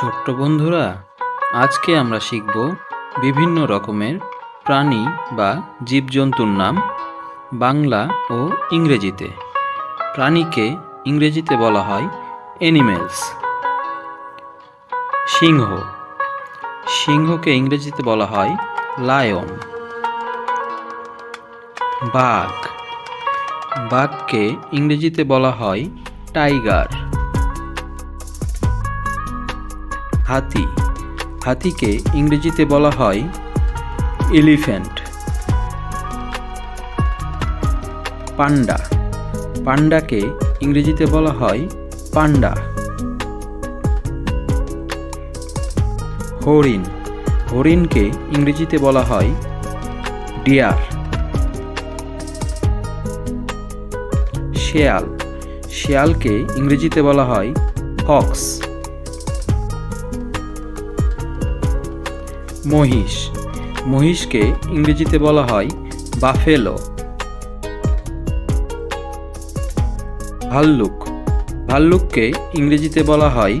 ছোট্ট বন্ধুরা, আজকে আমরা শিখব বিভিন্ন রকমের প্রাণী বা জীবজন্তুর নাম বাংলা ও ইংরেজিতে। প্রাণীকে ইংরেজিতে বলা হয় অ্যানিমেলস সিংহ। সিংহকে ইংরেজিতে বলা হয় লায়ন বাঘ। বাঘকে ইংরেজিতে বলা হয় টাইগার হাতি। হাতিকে ইংরেজিতে বলা হয় এলিফ্যান্ট। পান্ডা। পান্ডাকে ইংরেজিতে বলা হয় পান্ডা। হরিণ। হরিণকে ইংরেজিতে বলা হয় ডিয়ার। শেয়াল। শেয়ালকে ইংরেজিতে বলা হয় ফক্স। মহিষ। মহিষকে ইংরেজিতে বলা হয় বাফেলো। ভাল্লুক। ভাল্লুককে ইংরেজিতে বলা হয়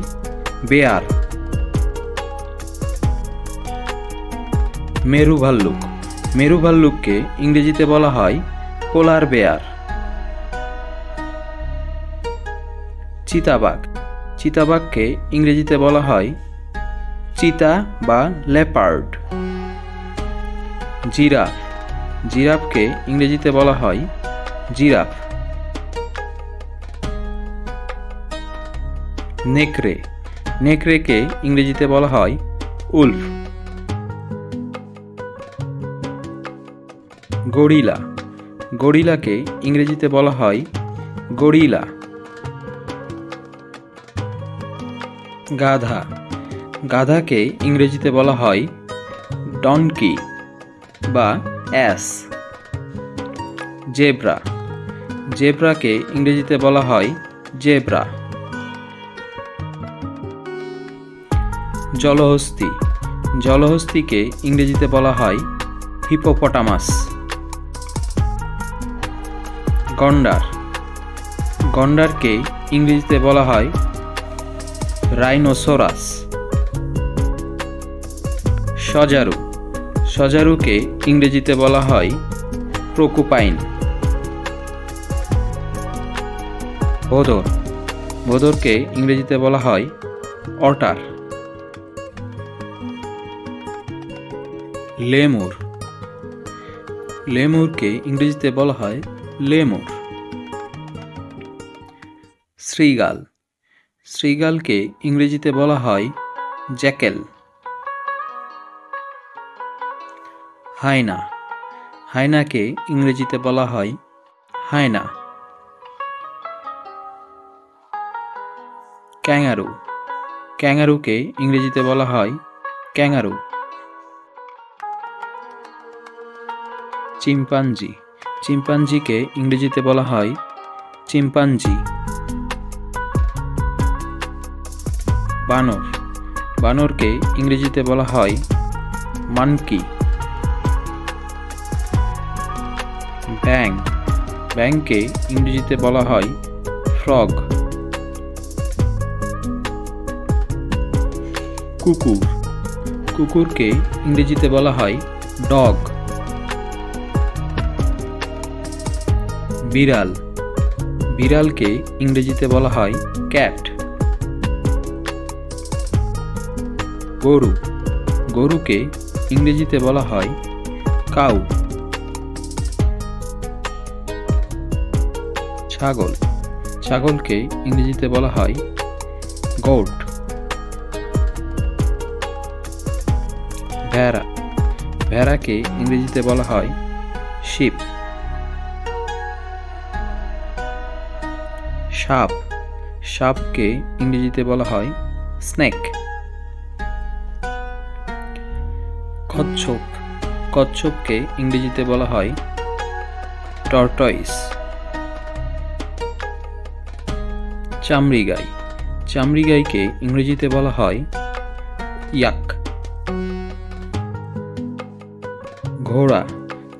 বেয়ার। মেরু ভাল্লুক মেরু ভাল্লুককে ইংরেজিতে বলা হয় পোলার বেয়ার। চিতাবাঘ। চিতাবাঘকে ইংরেজিতে বলা হয় চিতা বা লেপার্ড। জিরাফ। জিরাফকে ইংরেজিতে বলা হয় জিরাফ। নেকড়ে। নেকড়েকে ইংরেজিতে বলা হয় উলফ। গরিলা। গরিলাকে ইংরেজিতে বলা হয় গরিলা। গাধা। গাধাকে ইংরেজিতে বলা হয় ডনকি বা অ্যাস জেব্রা। জেব্রাকে ইংরেজিতে বলা হয় জেব্রা। জলহস্তি। জলহস্তিকে ইংরেজিতে বলা হয় হিপোপটামাস গন্ডার। গন্ডারকে ইংরেজিতে বলা হয় রাইনোসোরাস সজারু। সজারুকে ইংরেজিতে বলা হয় প্রোকুপাইন। ভোদর। ভোদরকে ইংরেজিতে বলা হয় অটার লেমুর। লেমুরকে ইংরেজিতে বলা হয় লেমুর। শ্রীগাল। শ্রীগালকে ইংরেজিতে বলা হয় জ্যাকেল। হায়না। হায়নাকে ইংরেজিতে বলা হয় হায়না। ক্যাঙ্গারু। ক্যাঙ্গারুকে ইংরেজিতে বলা হয় ক্যাঙ্গারু। চিম্পাঞ্জি। চিম্পাঞ্জিকে ইংরেজিতে বলা হয় চিম্পাঞ্জি। বানর। বানরকে ইংরেজিতে বলা হয় মানকি। ব্যাং, ব্যাংকে ইংরেজিতে বলা হয় ফ্রগ। কুকুর, কুকুরকে ইংরেজিতে বলা হয় ডগ। বিড়াল, বিড়ালকে ইংরেজিতে বলা হয় ক্যাট। গরু, গরুকে ইংরেজিতে বলা হয় কাউ। ছাগল। ছাগলকে ইংরেজিতে বলা হয় গোট ভেড়া। ভেড়াকে ইংরেজিতে বলা হয় শিপ সাপ। সাপকে ইংরেজিতে বলা হয় স্নেক কচ্ছপ। কচ্ছপকে ইংরেজিতে বলা হয় টর্টয়েস চামড়ি গাই। চামড়ি গাইকে ইংরেজিতে বলা হয় ইয়াক। ঘোড়া।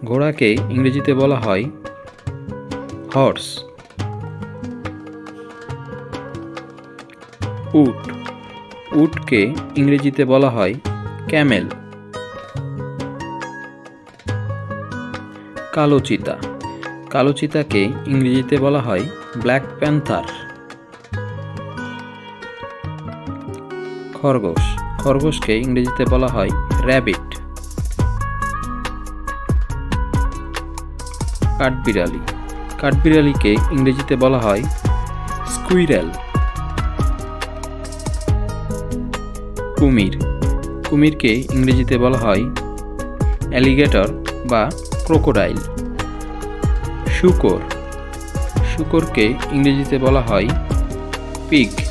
ঘোড়াকে ইংরেজিতে বলা হয় হর্স। উট। উটকে ইংরেজিতে বলা হয় ক্যামেল। কালো চিতা কালো চিতাকে ইংরেজিতে বলা হয় ব্ল্যাক প্যান্থার। খরগোশ। খরগোশকে ইংরেজিতে বলা হয় র্যাবিট। কাঠবিড়ালি। কাঠবিড়ালিকে ইংরেজিতে বলা হয় স্কুইরেল। কুমির। কুমিরকে ইংরেজিতে বলা হয় অ্যালিগেটর বা ক্রোকোডাইল। শুকর। শুকরকে ইংরেজিতে বলা হয় পিগ।